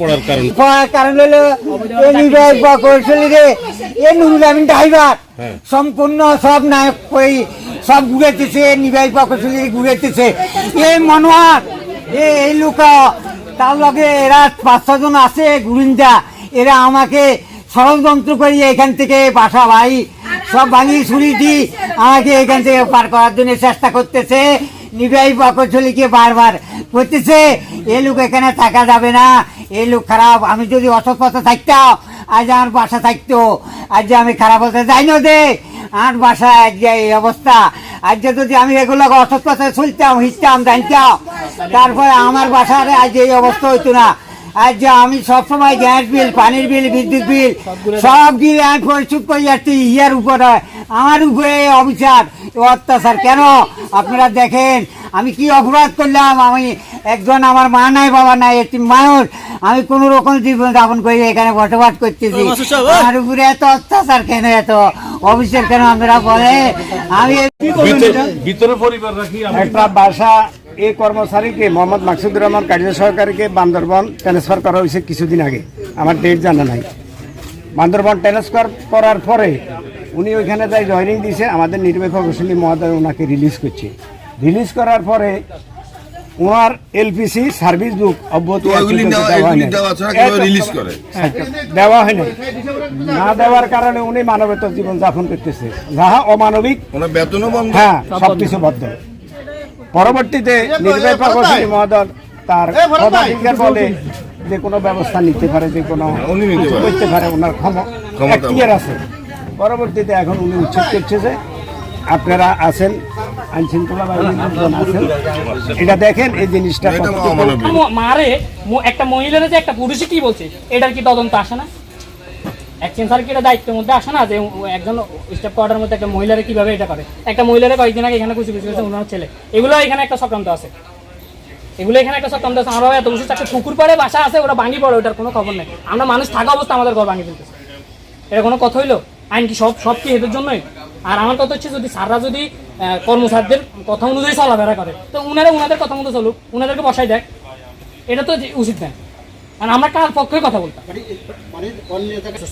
পড়ার কারণ কারণ হলো এ নির্বাহী বা কৌশলীরে এ নুরুল আমিন ড্রাইভার। হ্যাঁ। সম্পূর্ণ সব নায়ক সব ঘুরেতেছে নির্বাহী বা কৌশলী ঘুরেতেছে। এই মনোয়ার এ এই লোক তার লগে এরা পাঁচ ছজন আছে গুরিন্দা এরা আমাকে ষড়যন্ত্র করি এখান থেকে বাসা ভাই সব ভাঙিয়ে ছুরি দি আমাকে এখান থেকে পার করার জন্য চেষ্টা করতেছে। নির্বাহী প্রকৌশলীকে বারবার করতেছে এ লোক এখানে থাকা যাবে না এই লোক খারাপ, আমি যদি অসৎ পথে থাকতাম, আজ আমার বাসা থাকতো। আজ যে আমি খারাপ হতে যাই না দে আমার বাসা আজ যে এই অবস্থা। আজ যে যদি আমি এগুলো অসৎ পথে চলতাম হিসতাম জানতাম, তারপরে আমার বাসার আজ এই অবস্থা হইতো না। আজ যে আমি সবসময় গ্যাস বিল পানির বিল বিদ্যুৎ বিল সব বিল আমি পরিশোধ করে যাচ্ছি ইয়ার উপরে আমার উপরে অবিচার অত্যাচার। কেন? আপনারা দেখেন আমি কি অপরাধ করলাম? আমি একজন আমার মা নাই বাবা নাই একটি মানুষ। আমি কোন রকম জীবন যাপন করি এখানে বসবাস করতেছি। আমার উপরে এত অত্যাচার কেন এত অবিচার কেন আপনারা বলে আমি ভিতরে পরিবার রাখি আমি একটা বাসা এই কর্মচারীকে মোহাম্মদ মাকসুদুর রহমান কার্য সহকারীকে বান্দরবন ট্রান্সফার করা হয়েছে কিছুদিন আগে। আমার ডেট জানা নাই। বান্দরবন ট্রান্সফার করার পরে উনি ওইখানে যাই জয়নিং দিয়েছে আমাদের নির্বাহী প্রকৌশলী মহোদয় ওনাকে রিলিজ করছে। রিলিজ করার পরে ওনার এলপিসি সার্ভিস বুক অব্যাহত দেওয়া হয়নি। হ্যাঁ, না দেওয়ার কারণে উনি মানবেতর জীবন যাপন করতেছে। যাহা অমানবিক হ্যাঁ সবকিছু বদ্ধ পরবর্তীতে নির্বাহী প্রকৌশলী মহোদয় তার পদাধিকার বলে যে কোনো ব্যবস্থা নিতে পারে যে কোনো উনি নিতে করতে পারে ওনার ক্ষমতা আছে। পরবর্তীতে এখন উনি উচ্ছেদ করছে যে আপনারা আছেন আইন শৃঙ্খলা বাহিনীর আছেন। এটা দেখেন এই জিনিসটা মারে ম- একটা মহিলারা যে একটা পুরুষে কি বলছে? এটার কি তদন্ত আসে না? কি এটা দায়িত্বের মধ্যে আসে না যে একজন স্টেপ কোয়ার্টার মধ্যে একটা মহিলারা কীভাবে এটা করে? একটা মহিলারা কয়েকদিন আগে এখানে খুশি খুশি করেছে ওনার ছেলে। এগুলো এখানে একটা চক্রান্ত আছে। এগুলো এখানে একটা চক্রান্ত আছে। আমরা এত বছর চারটে পুকুর পাড়ে বাসা আছে ওরা ভাঙি পড়ে, ওটার কোনো খবর নেই। আমরা মানুষ, থাকা অবস্থা আমাদের ঘর ভাঙি ফেলতেছে। এটা কোনো কথা হইল? আইন কি সব সব কি এদের জন্যই? আর আমার কথা হচ্ছে, যদি স্যাররা যদি কর্মচারীদের কথা অনুযায়ী চলাফেরা করে, তো উনারা উনাদের কথা মতো চলুক, উনাদেরকে বসাই দেয়। এটা তো উচিত না আর আমরা কার পক্ষে কথা বলতাম?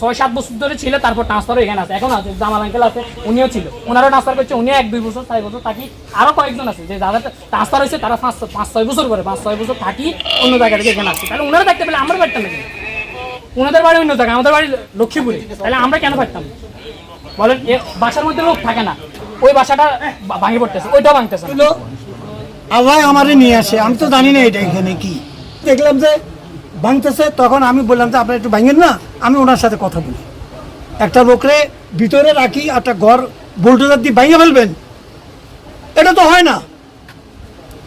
ছয় সাত বছর ধরে ছিল তারপর ট্রান্সফার এখানে আছে। এখন আছে জামাল আঙ্কেল আছে উনিও ছিল। ওনারও ট্রান্সফার করছে উনি এক দুই বছর চার বছর থাকি। আরও কয়েকজন আছে যে যাদের ট্রান্সফার হয়েছে তারা পাঁচ পাঁচ ছয় বছর করে পাঁচ ছয় বছর থাকি অন্য জায়গা থেকে এখানে আসছে। তাহলে ওনারা থাকতে পেলে আমরা পারতাম না ওনাদের বাড়ি অন্য জায়গায় আমাদের বাড়ি লক্ষ্মীপুরে। তাহলে আমরা কেন পারতাম না? বলেন এ বাসার মধ্যে লোক থাকে না। ওই বাসাটা ভাঙে পড়তেছে ওইটাও ভাঙতেছে আল্লাহ আমারে নিয়ে আসে আমি তো জানি না এটা এখানে কি। দেখলাম যে ভাঙতেছে, তখন আমি বললাম যে, আপনারা একটু ভাঙেন না, আমি ওনার সাথে কথা বলি। একটা লোকরে ভিতরে রাখি, একটা ঘর বোল্টোজার দিয়ে ভাঙে ফেলবেন। এটা তো হয় না।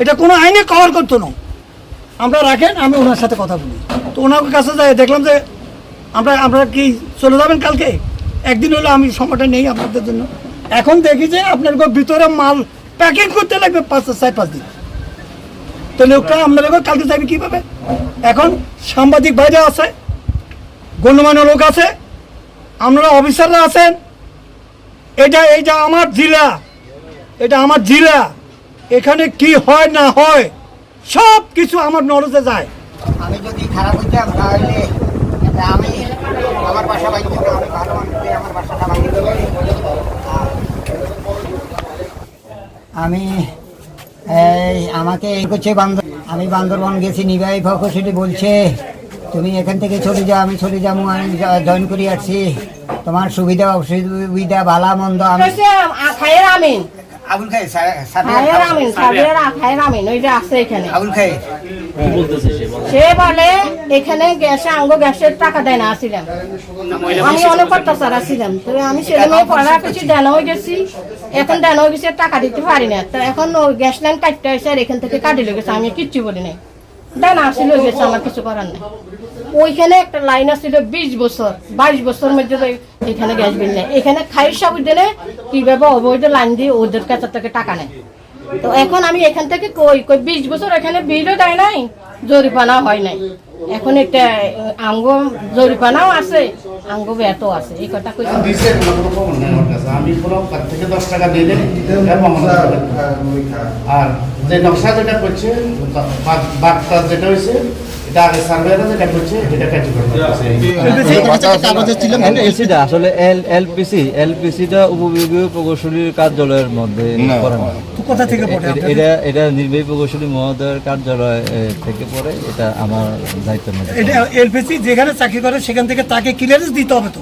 এটা কোনো আইনে কভার করতো না। আমরা রাখেন, আমি ওনার সাথে কথা বলি। তো ওনার কাছে যাই, দেখলাম যে, আমরা আপনারা কি চলে যাবেন কালকে? একদিন হলো আমি সময়টা নেই আপনাদের জন্য। এখন দেখি যে, আপনার ভিতরে মাল প্যাকিং করতে লাগবে পাঁচ চার পাঁচ দিন। তো লোকটা আপনার ঘর কালকে যাবে কীভাবে? এখন সাংবাদিক বাইরে আছে, গণ্যমান্য লোক আছে, আপনারা অফিসাররা আছেন, এটা এইটা আমার জেলা, এটা আমার জেলা, এখানে কি হয় না হয়, সব কিছু আমার নলেজে যায়। আমি যদি খারাপ হইতাম তাহলে আমি, আমার বাসা আমি এই আমাকে এই করছে বান্দর আমি বান্দরবন গেছি নিবাই সেটি বলছে তুমি এখান থেকে চলে যাও আমি চলে যাব আমি জয়েন করে আসছি। তোমার সুবিধা অসুবিধা ভালা মন্দ আমি আমিন। আবুল খাই খায়ের আমিন সাবিয়ার আমিন ওই আছে এখানে। আবুল খাই সে? বলে। এখানে গ্যাসে আঙ্গ গ্যাসের টাকা দেয় না আসিলাম। আমি অনেক অত্যাচার আসিলাম। তো আমি ছেলে মেয়ে পড়া কিছু দেন হয়ে গেছি। এখন দেন হয়ে গেছে টাকা দিতে পারি না। তো এখন গ্যাস লাইন কাটতে হয়েছে আর এখান থেকে কাটি লেগেছে আমি কিচ্ছু বলি নাই। দেন আসিল হয়ে গেছে আমার কিছু করার নেই। ওইখানে একটা লাইন আসছিল বিশ বছর বাইশ বছর মধ্যে এখানে গ্যাস বিল নেই। এখানে খাই সব দিনে কীভাবে অবৈধ লাইন দিয়ে ওদের কাছে থেকে টাকা নেয়? তো এখন আমি এখান থেকে কই? কই বিশ বছর এখানে বিলও দেয় নাই জরিপানাও হয় নাই। এখন একটা আঙ্গ জরিপানাও আছে আঙ্গ ব্যাতও আছে এই কথা কই আমি পুরো পাঁচ থেকে দশ টাকা দিয়ে দেন আর যে নকশা যেটা করছে বার্তা যেটা হয়েছে এটা আগে সার্ভেয়াররা যেটা করছে এটা কার্যকর এলপিসিটা আসলে এল এলপিসি এলপিসিটা উপবিভাগীয় প্রকৌশলীর কার্যালয়ের মধ্যে পড়ে। না কোথা থেকে পড়ে এটা- এটা নির্বাহী প্রকৌশলী মহোদয়ের কার্যালয় থেকে পড়ে। এটা আমার দায়িত্বের মধ্যে। এটা এলপিসি যেখানে চাকরি করে সেখান থেকে তাকে ক্লিয়ারেন্স দিতে হবে তো?